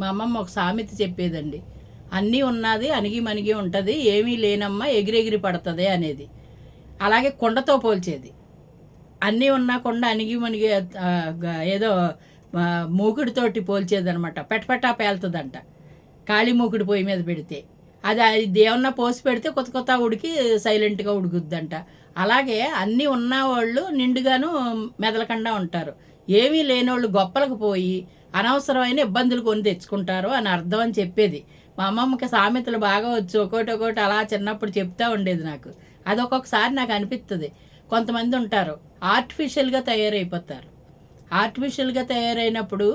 మా అమ్మమ్మ ఒక సామెత చెప్పేదండి. అన్నీ ఉన్నది అణిగి మణిగి ఉంటుంది ఏమీ లేనమ్మా ఎగిరెగిరి పడుతుంది అనేది. అలాగే కొండతో పోల్చేది. అన్నీ ఉన్నా కొండ అణిగి మణిగి ఏదో మూకుడితోటి పోల్చేదనమాట. పెట్టపెట్టా పేలుతుందంట. ఖాళీ మూకుడు పొయ్యి మీద పెడితే. అది అది దేవన్న పోసి పెడితే కొత్త కొత్త ఉడికి సైలెంట్గా ఉడుకుద్దంట. అలాగే అన్నీ ఉన్నవాళ్ళు నిండుగాను మెదలకుండా ఉంటారు. ఏమీ లేనోళ్ళు గొప్పలకు పోయి అనవసరమైన ఇబ్బందులు కొని తెచ్చుకుంటారు అని అర్థం అని చెప్పేది. మా అమ్మమ్మకి సామెతలు బాగా వచ్చు ఒకటి ఒకటి అలా చిన్నప్పుడు చెప్తా ఉండేది నాకు. అది ఒక్కొక్కసారి నాకు అనిపిస్తుంది కొంతమంది ఉంటారు ఆర్టిఫిషియల్గా తయారైపోతారు. ఆర్టిఫిషియల్గా తయారైనప్పుడు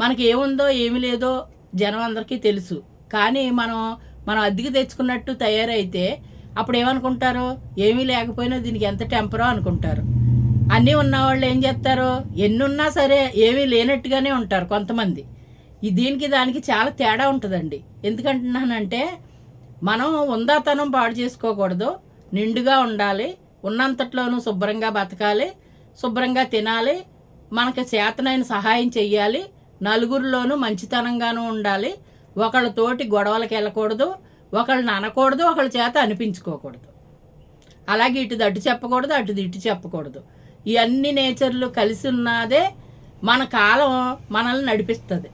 మనకి ఏముందో ఏమి లేదో జనం అందరికీ తెలుసు. కానీ మనం మనం అద్దెకి తెచ్చుకున్నట్టు తయారైతే అప్పుడు ఏమనుకుంటారు ఏమీ లేకపోయినా దీనికి ఎంత టెంపరో అనుకుంటారు? అన్నీ ఉన్నవాళ్ళు ఏం చేస్తారు? ఎన్ని ఉన్నా సరే ఏమీ లేనట్టుగానే ఉంటారు కొంతమంది. ఈ దీనికి దానికి చాలా తేడా ఉంటుందండి. ఎందుకంటున్నానంటే మనం ఉందాతనం పాడు చేసుకోకూడదు. నిండుగా ఉండాలి. ఉన్నంతట్లోనూ శుభ్రంగా బతకాలి. శుభ్రంగా తినాలి. మనకి చేతనైన సహాయం చెయ్యాలి. నలుగురిలోనూ మంచితనంగానూ ఉండాలి. ఒకళ్ళతోటి గొడవలకు వెళ్ళకూడదు. ఒకళ్ళని అనకూడదు. ఒకళ్ళ చేత అనిపించుకోకూడదు. అలాగే ఇటు అటు చెప్పకూడదు. అటు ఇటు చెప్పకూడదు. ఈ అన్ని నేచర్లు కలిసి ఉన్నదే మన కాలం మనల్ని నడిపిస్తుంది.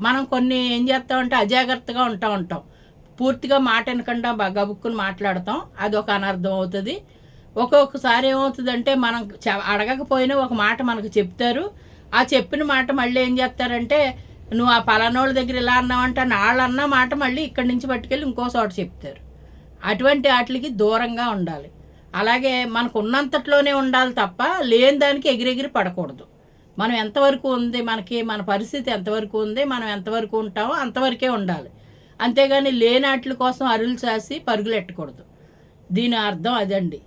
మనం కొన్ని ఏం చేస్తామంటే అజాగ్రత్తగా ఉంటా ఉంటాం. పూర్తిగా మాట వినకుండా బ- గబుక్కుని మాట్లాడతాం. అది ఒక అనర్థం అవుతుంది. ఒక్కొక్కసారి ఏమవుతుందంటే మనం చ అడగకపోయినా ఒక మాట మనకు చెప్తారు. ఆ చెప్పిన మాట మళ్ళీ ఏం చేస్తారంటే నువ్వు ఆ పలానోళ్ళ దగ్గర ఇలా అన్నావంటే వాళ్ళు అన్న మాట మళ్ళీ ఇక్కడి నుంచి పట్టుకెళ్ళి ఇంకో చోట చెప్తారు. అటువంటి వాటికి దూరంగా ఉండాలి. అలాగే మనకు ఉన్నంతట్లోనే ఉండాలి తప్ప లేని దానికి ఎగిరెగిరి పడకూడదు. మనం ఎంతవరకు ఉంది మనకి మన పరిస్థితి ఎంతవరకు ఉంది మనం ఎంతవరకు ఉంటామో అంతవరకే ఉండాలి. అంతేగాని లేనాట్ల కోసం అరులు చాసి పరుగులెట్టకూడదు. దీని అర్థం అదండి.